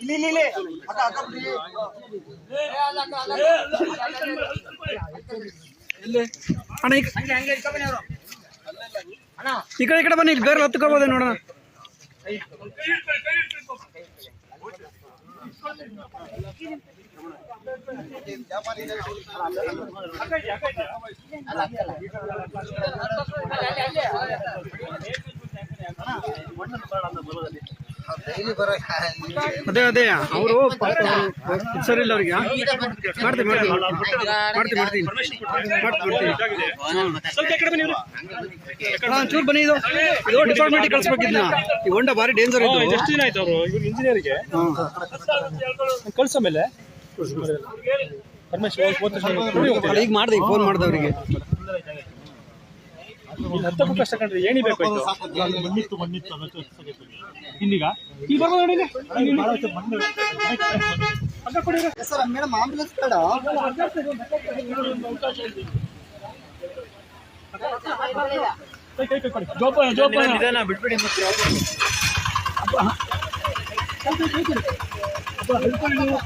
ಇಲ್ಲಿ ಇಲ್ಲಿ. ಅಣ್ಣ ಈ ಕಡೆ ಈ ಕಡೆ ಬನ್ನಿ ಗರ್ ಹತ್ಕೋಬೋದೆ ನೋಡೋಣ. ಅದೇ ಅದೇ. ಅವರು ಸರಿ ಇಲ್ಲ ಅವ್ರಿಗೆ. ಮಾಡ್ತೀನಿ ಮಾಡ್ತೀನಿ. ಮಾಡ್ತೀನಿ. ಮಾಡ್ತೀನಿ. ಹಾ ಚೂರು ಬನ್ನಿ ಇದು. ಇದು ಡಿಪಾರ್ಟ್ಮೆಂಟ್ ಕಳ್ಸ್ಬೇಕಿದ್ನ ಈ ಹೊಂಡ ಭಾರಿ ಡೇಂಜರ್ ಇದೆ. ಎಷ್ಟು ದಿನ ಆಯ್ತು ಅವರು? ಇವ್ರು ಇಂಜಿನಿಯರ್ಗೆ ಕಳ್ಸೋ ಮೇಲೆ ಪರಮೇಶ್ವರ್ ಈಗ ಮಾಡ್ದೆ ಈಗ ಫೋನ್ ಮಾಡ್ದೆ ಅವರಿಗೆ. ಹತ್ತಕ್ಕೂ ಕಷ್ಟ ಕಂಡ್ರೆ ಏಣಿ ಬೇಕು ಮಣ್ಣಿತ್ತು ಮಣ್ಣಿತ್ತು ಇಲ್ಲಿಗ ಇಲ್ಲಿ ಬರ್ಬೋದು ನೋಡಿ ಕೊಡಿ ಇವ್ರೆ. ಸರ್ ಮೇಡಮ್ ಆಂಬುಲೆನ್ಸ್ ಬೇಡ. ಕೈ ಕೈ ಕೈ ಕೊಡಿ. ಜೋಪಾನ ಜೋಪಾನ ಬಿಟ್ಬಿಡಿ ಮತ್ತೆ. ಅಪ್ಪ ನೀವು.